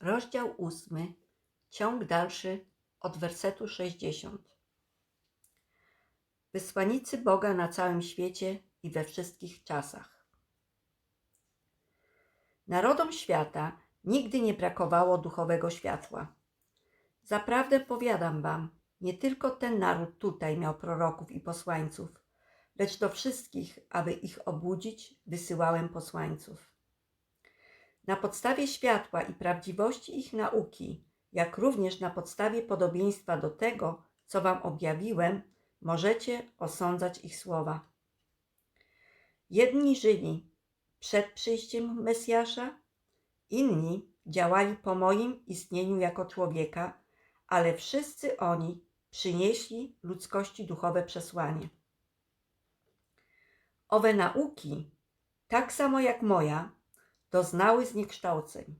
rozdział 8, ciąg dalszy od wersetu 60. Wysłannicy Boga na całym świecie i we wszystkich czasach. Narodom świata nigdy nie brakowało duchowego światła. Zaprawdę powiadam wam, nie tylko ten naród tutaj miał proroków i posłańców, lecz do wszystkich, aby ich obudzić, wysyłałem posłańców. Na podstawie światła i prawdziwości ich nauki, jak również na podstawie podobieństwa do tego, co wam objawiłem, możecie osądzać ich słowa. Jedni żyli przed przyjściem Mesjasza, inni działali po moim istnieniu jako człowieka, ale wszyscy oni przynieśli ludzkości duchowe przesłanie. Owe nauki, tak samo jak moja, doznały zniekształceń.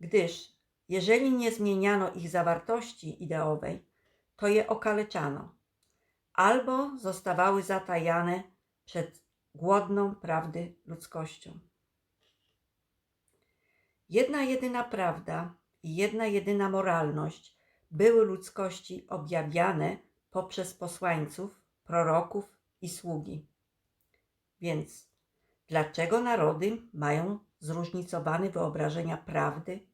Gdyż, jeżeli nie zmieniano ich zawartości ideowej, to je okaleczano, albo zostawały zatajane przed głodną prawdy ludzkością. Jedna jedyna prawda i jedna jedyna moralność były ludzkości objawiane poprzez posłańców, proroków i sługi. Więc dlaczego narody mają zróżnicowane wyobrażenia prawdy,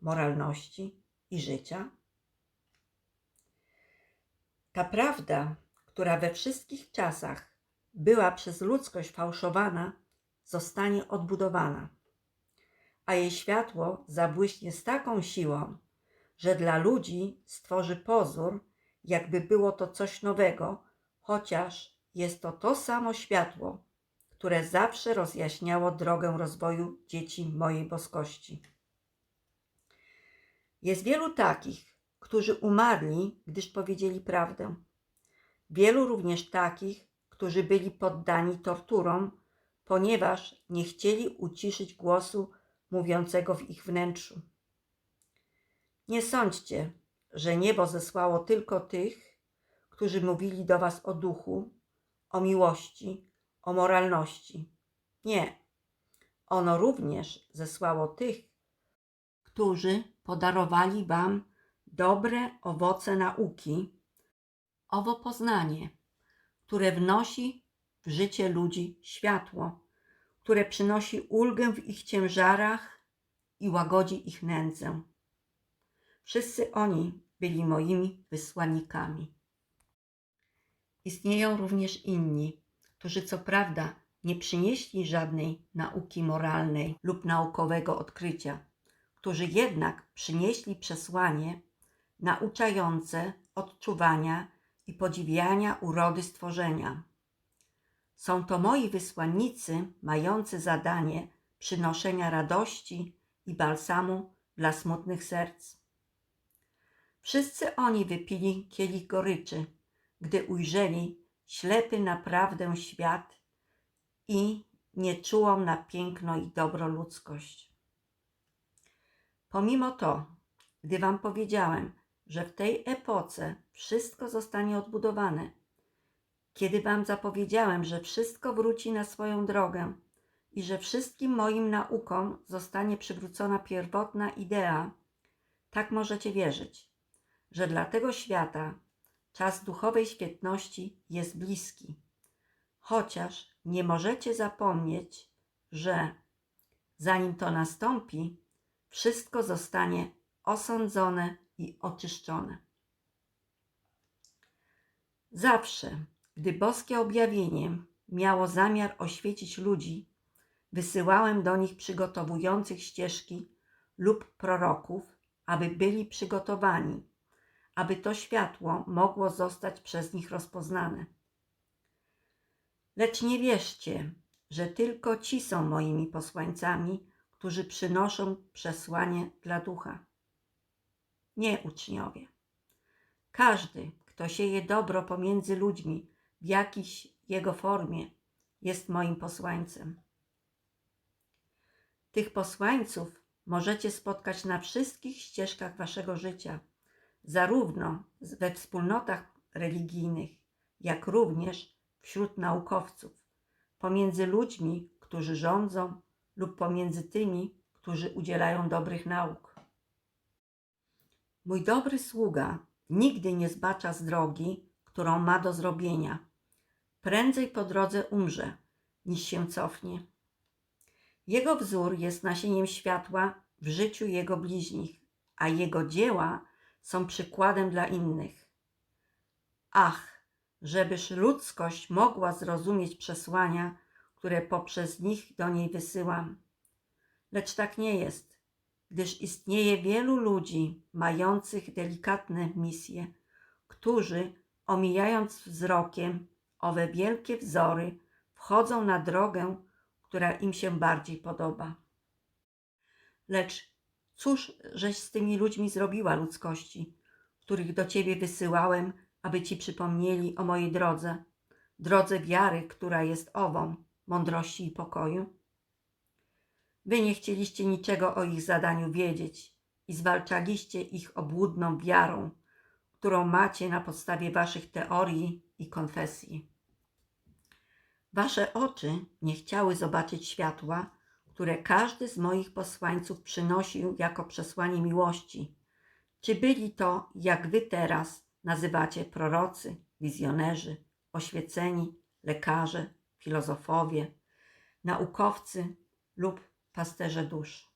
moralności i życia? Ta prawda, która we wszystkich czasach była przez ludzkość fałszowana, zostanie odbudowana, a jej światło zabłyśnie z taką siłą, że dla ludzi stworzy pozór, jakby było to coś nowego, chociaż jest to to samo światło, które zawsze rozjaśniało drogę rozwoju dzieci mojej boskości. Jest wielu takich, którzy umarli, gdyż powiedzieli prawdę. Wielu również takich, którzy byli poddani torturom, ponieważ nie chcieli uciszyć głosu mówiącego w ich wnętrzu. Nie sądźcie, że niebo zesłało tylko tych, którzy mówili do was o duchu, o miłości, o moralności. Nie. Ono również zesłało tych, którzy podarowali wam dobre owoce nauki, owo poznanie, które wnosi w życie ludzi światło, które przynosi ulgę w ich ciężarach i łagodzi ich nędzę. Wszyscy oni byli moimi wysłannikami. Istnieją również inni, którzy co prawda nie przynieśli żadnej nauki moralnej lub naukowego odkrycia, którzy jednak przynieśli przesłanie nauczające odczuwania i podziwiania urody stworzenia. Są to moi wysłannicy mający zadanie przynoszenia radości i balsamu dla smutnych serc. Wszyscy oni wypili kielich goryczy, gdy ujrzeli ślepy naprawdę świat i nieczułą na piękno i dobro ludzkość. Pomimo to, gdy wam powiedziałem, że w tej epoce wszystko zostanie odbudowane, kiedy wam zapowiedziałem, że wszystko wróci na swoją drogę i że wszystkim moim naukom zostanie przywrócona pierwotna idea, tak możecie wierzyć, że dla tego świata czas duchowej świetności jest bliski. Chociaż nie możecie zapomnieć, że zanim to nastąpi, wszystko zostanie osądzone i oczyszczone. Zawsze, gdy boskie objawienie miało zamiar oświecić ludzi, wysyłałem do nich przygotowujących ścieżki lub proroków, aby byli przygotowani, aby to światło mogło zostać przez nich rozpoznane. Lecz nie wierzcie, że tylko ci są moimi posłańcami, którzy przynoszą przesłanie dla ducha. Nie, uczniowie. Każdy, kto sieje dobro pomiędzy ludźmi w jakiejś jego formie, jest moim posłańcem. Tych posłańców możecie spotkać na wszystkich ścieżkach waszego życia, zarówno we wspólnotach religijnych, jak również wśród naukowców, pomiędzy ludźmi, którzy rządzą, lub pomiędzy tymi, którzy udzielają dobrych nauk. Mój dobry sługa nigdy nie zbacza z drogi, którą ma do zrobienia. Prędzej po drodze umrze, niż się cofnie. Jego wzór jest nasieniem światła w życiu jego bliźnich, a jego dzieła są przykładem dla innych. Ach, żebyż ludzkość mogła zrozumieć przesłania, które poprzez nich do niej wysyłam. Lecz tak nie jest, gdyż istnieje wielu ludzi mających delikatne misje, którzy, omijając wzrokiem owe wielkie wzory, wchodzą na drogę, która im się bardziej podoba. Lecz cóż żeś z tymi ludźmi zrobiła ludzkości, których do ciebie wysyłałem, aby ci przypomnieli o mojej drodze, drodze wiary, która jest ową, mądrości i pokoju? Wy nie chcieliście niczego o ich zadaniu wiedzieć i zwalczaliście ich obłudną wiarą, którą macie na podstawie waszych teorii i konfesji. Wasze oczy nie chciały zobaczyć światła, które każdy z moich posłańców przynosił jako przesłanie miłości. Czy byli to, jak wy teraz nazywacie prorocy, wizjonerzy, oświeceni, lekarze, filozofowie, naukowcy lub pasterze dusz?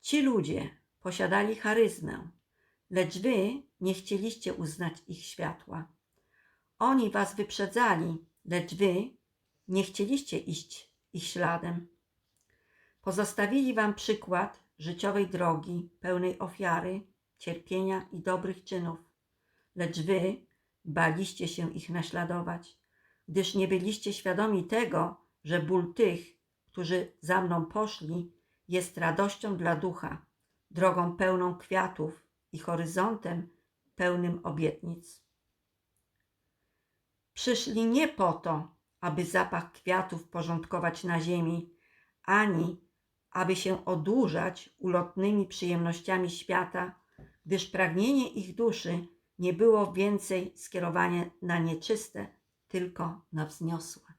Ci ludzie posiadali charyzmę, lecz wy nie chcieliście uznać ich światła. Oni was wyprzedzali, lecz wy nie chcieliście iść ich śladem. Pozostawili wam przykład życiowej drogi, pełnej ofiary, cierpienia i dobrych czynów, lecz wy baliście się ich naśladować, gdyż nie byliście świadomi tego, że ból tych, którzy za mną poszli, jest radością dla ducha, drogą pełną kwiatów i horyzontem pełnym obietnic. Przyszli nie po to, aby zapach kwiatów porządkować na ziemi, ani aby się odurzać ulotnymi przyjemnościami świata, gdyż pragnienie ich duszy nie było więcej skierowane na nieczyste, tylko na wzniosłe.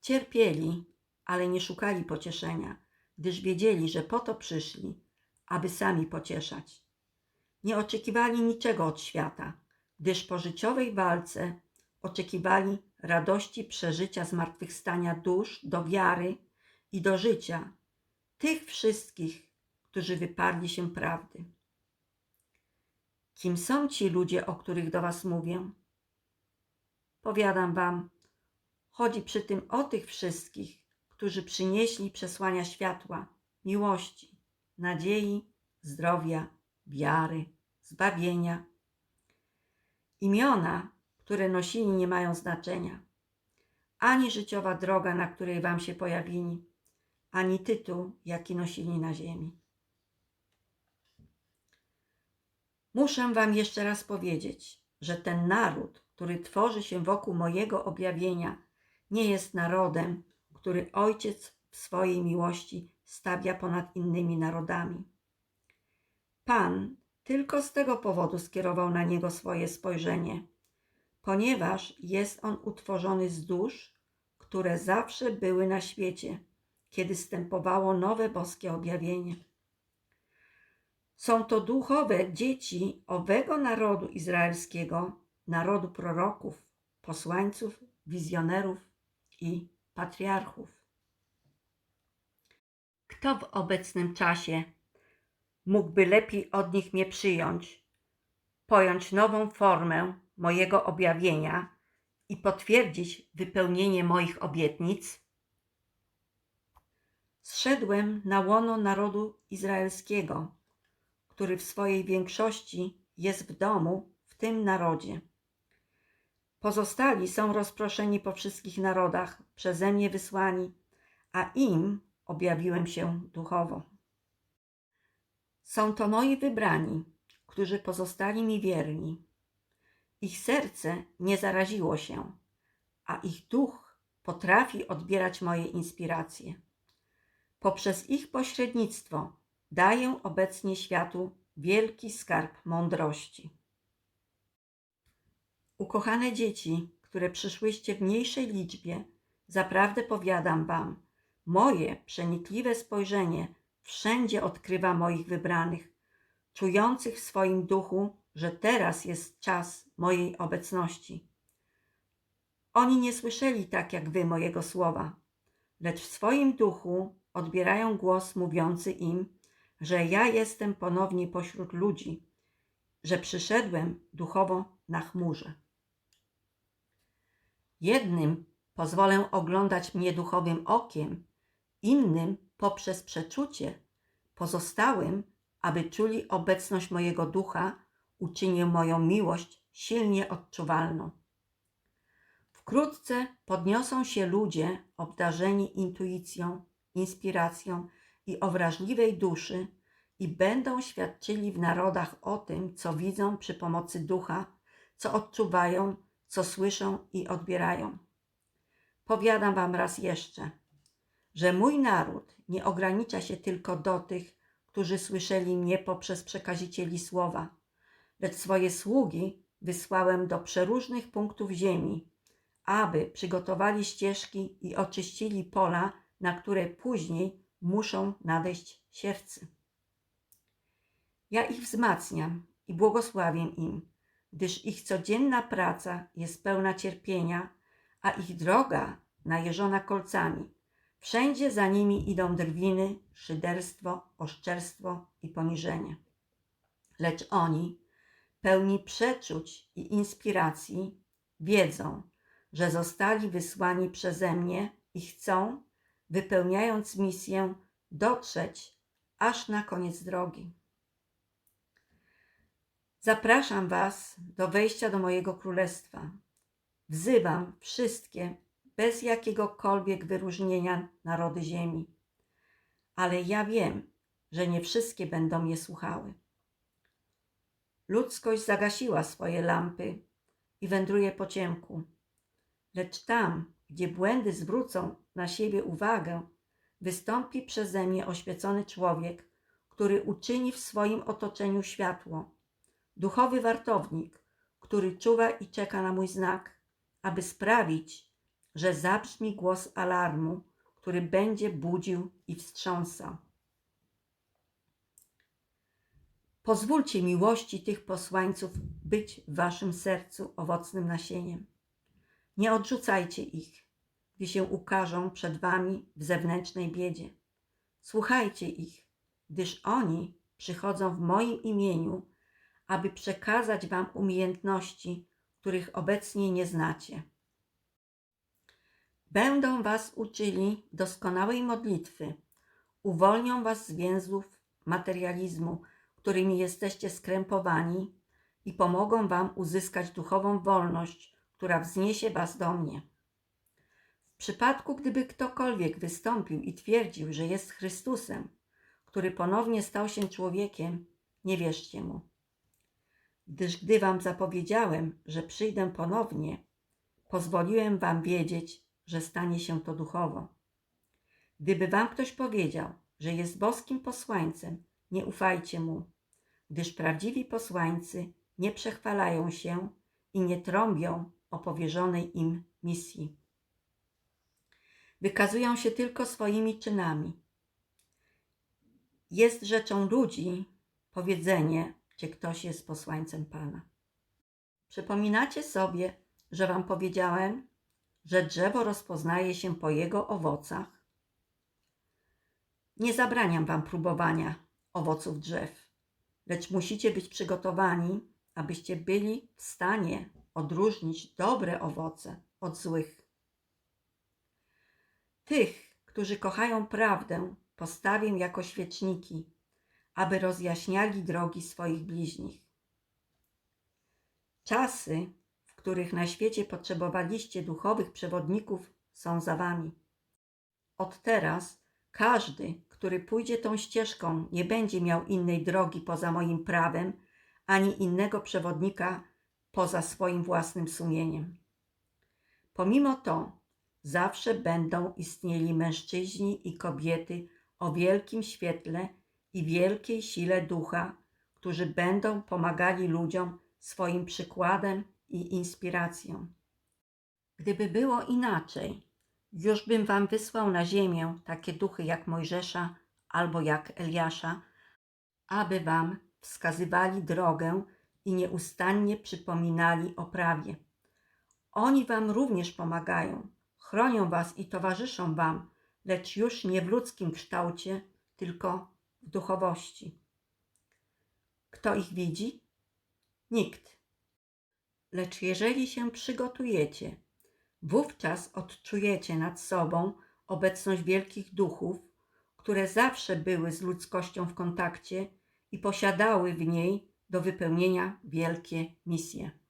Cierpieli, ale nie szukali pocieszenia, gdyż wiedzieli, że po to przyszli, aby sami pocieszać. Nie oczekiwali niczego od świata, gdyż po życiowej walce oczekiwali radości przeżycia zmartwychwstania dusz do wiary i do życia tych wszystkich, którzy wyparli się prawdy. Kim są ci ludzie, o których do Was mówię? Powiadam Wam, chodzi przy tym o tych wszystkich, którzy przynieśli przesłania światła, miłości, nadziei, zdrowia, wiary, zbawienia. Imiona, które nosili, nie mają znaczenia. Ani życiowa droga, na której Wam się pojawili, ani tytuł, jaki nosili na ziemi. Muszę Wam jeszcze raz powiedzieć, że ten naród, który tworzy się wokół mojego objawienia, nie jest narodem, który Ojciec w swojej miłości stawia ponad innymi narodami. Pan tylko z tego powodu skierował na niego swoje spojrzenie, ponieważ jest on utworzony z dusz, które zawsze były na świecie kiedy stępowało nowe boskie objawienie. Są to duchowe dzieci owego narodu izraelskiego, narodu proroków, posłańców, wizjonerów i patriarchów. Kto w obecnym czasie mógłby lepiej od nich mnie przyjąć, pojąć nową formę mojego objawienia i potwierdzić wypełnienie moich obietnic? Zszedłem na łono narodu izraelskiego, który w swojej większości jest w domu w tym narodzie. Pozostali są rozproszeni po wszystkich narodach, przeze mnie wysłani, a im objawiłem się duchowo. Są to moi wybrani, którzy pozostali mi wierni. Ich serce nie zaraziło się, a ich duch potrafi odbierać moje inspiracje. Poprzez ich pośrednictwo daję obecnie światu wielki skarb mądrości. Ukochane dzieci, które przyszłyście w mniejszej liczbie, zaprawdę powiadam wam, Moje przenikliwe spojrzenie wszędzie odkrywa moich wybranych, czujących w swoim duchu, że teraz jest czas mojej obecności. Oni nie słyszeli tak jak wy mojego słowa, lecz w swoim duchu odbierają głos mówiący im, że ja jestem ponownie pośród ludzi, że przyszedłem duchowo na chmurze. Jednym pozwolę oglądać mnie duchowym okiem, innym poprzez przeczucie, pozostałym, aby czuli obecność mojego ducha, uczynię moją miłość silnie odczuwalną. Wkrótce podniosą się ludzie obdarzeni intuicją, inspiracją i o wrażliwej duszy i będą świadczyli w narodach o tym, co widzą przy pomocy ducha, co odczuwają, co słyszą i odbierają. Powiadam wam raz jeszcze, że mój naród nie ogranicza się tylko do tych, którzy słyszeli mnie poprzez przekazicieli słowa, lecz swoje sługi wysłałem do przeróżnych punktów ziemi, aby przygotowali ścieżki i oczyścili pola, na które później muszą nadejść siewcy. Ja ich wzmacniam i błogosławię im, gdyż ich codzienna praca jest pełna cierpienia, a ich droga najeżona kolcami. Wszędzie za nimi idą drwiny, szyderstwo, oszczerstwo i poniżenie. Lecz oni, pełni przeczuć i inspiracji, wiedzą, że zostali wysłani przeze mnie i chcą, wypełniając misję, dotrzeć aż na koniec drogi. Zapraszam Was do wejścia do mojego królestwa. Wzywam wszystkie, bez jakiegokolwiek wyróżnienia, narody ziemi. Ale ja wiem, że nie wszystkie będą mnie słuchały. Ludzkość zagasiła swoje lampy i wędruje po ciemku. Lecz tam, gdzie błędy zwrócą na siebie uwagę, wystąpi przeze mnie oświecony człowiek, który uczyni w swoim otoczeniu światło duchowy wartownik, który czuwa i czeka na mój znak, aby sprawić, że zabrzmi głos alarmu, który będzie budził i wstrząsał. Pozwólcie miłości tych posłańców być w waszym sercu owocnym nasieniem. Nie odrzucajcie ich, gdy się ukażą przed wami w zewnętrznej biedzie. Słuchajcie ich, gdyż oni przychodzą w moim imieniu aby przekazać Wam umiejętności, których obecnie nie znacie. Będą Was uczyli doskonałej modlitwy, uwolnią Was z więzłów materializmu, którymi jesteście skrępowani i pomogą Wam uzyskać duchową wolność, która wzniesie Was do mnie. Przypadku, gdyby ktokolwiek wystąpił i twierdził, że jest Chrystusem, który ponownie stał się człowiekiem, nie wierzcie mu gdyż gdy wam zapowiedziałem, że przyjdę ponownie, pozwoliłem wam wiedzieć, że stanie się to duchowo. Gdyby wam ktoś powiedział, że jest boskim posłańcem, nie ufajcie mu, gdyż prawdziwi posłańcy nie przechwalają się i nie trąbią o powierzonej im misji. Wykazują się tylko swoimi czynami. Jest rzeczą ludzi powiedzenie, czy ktoś jest posłańcem Pana. Przypominacie sobie, że Wam powiedziałem, że drzewo rozpoznaje się po jego owocach? Nie zabraniam Wam próbowania owoców drzew, lecz musicie być przygotowani, abyście byli w stanie odróżnić dobre owoce od złych. Tych, którzy kochają prawdę, postawię jako świeczniki, aby rozjaśniali drogi swoich bliźnich. Czasy, w których na świecie potrzebowaliście duchowych przewodników, są za wami. Od teraz każdy, który pójdzie tą ścieżką, nie będzie miał innej drogi poza moim prawem, ani innego przewodnika poza swoim własnym sumieniem. Pomimo to, zawsze będą istnieli mężczyźni i kobiety o wielkim świetle i wielkiej sile ducha, którzy będą pomagali ludziom swoim przykładem i inspiracją. Gdyby było inaczej, Już bym wam wysłał na ziemię takie duchy jak Mojżesza albo jak Eliasza, aby wam wskazywali drogę i nieustannie przypominali o prawie. Oni wam również pomagają, chronią was i towarzyszą wam, lecz już nie w ludzkim kształcie, tylko w duchowości. Kto ich widzi? Nikt. Lecz jeżeli się przygotujecie, wówczas odczujecie nad sobą obecność wielkich duchów, które zawsze były z ludzkością w kontakcie i posiadały w niej do wypełnienia wielkie misje.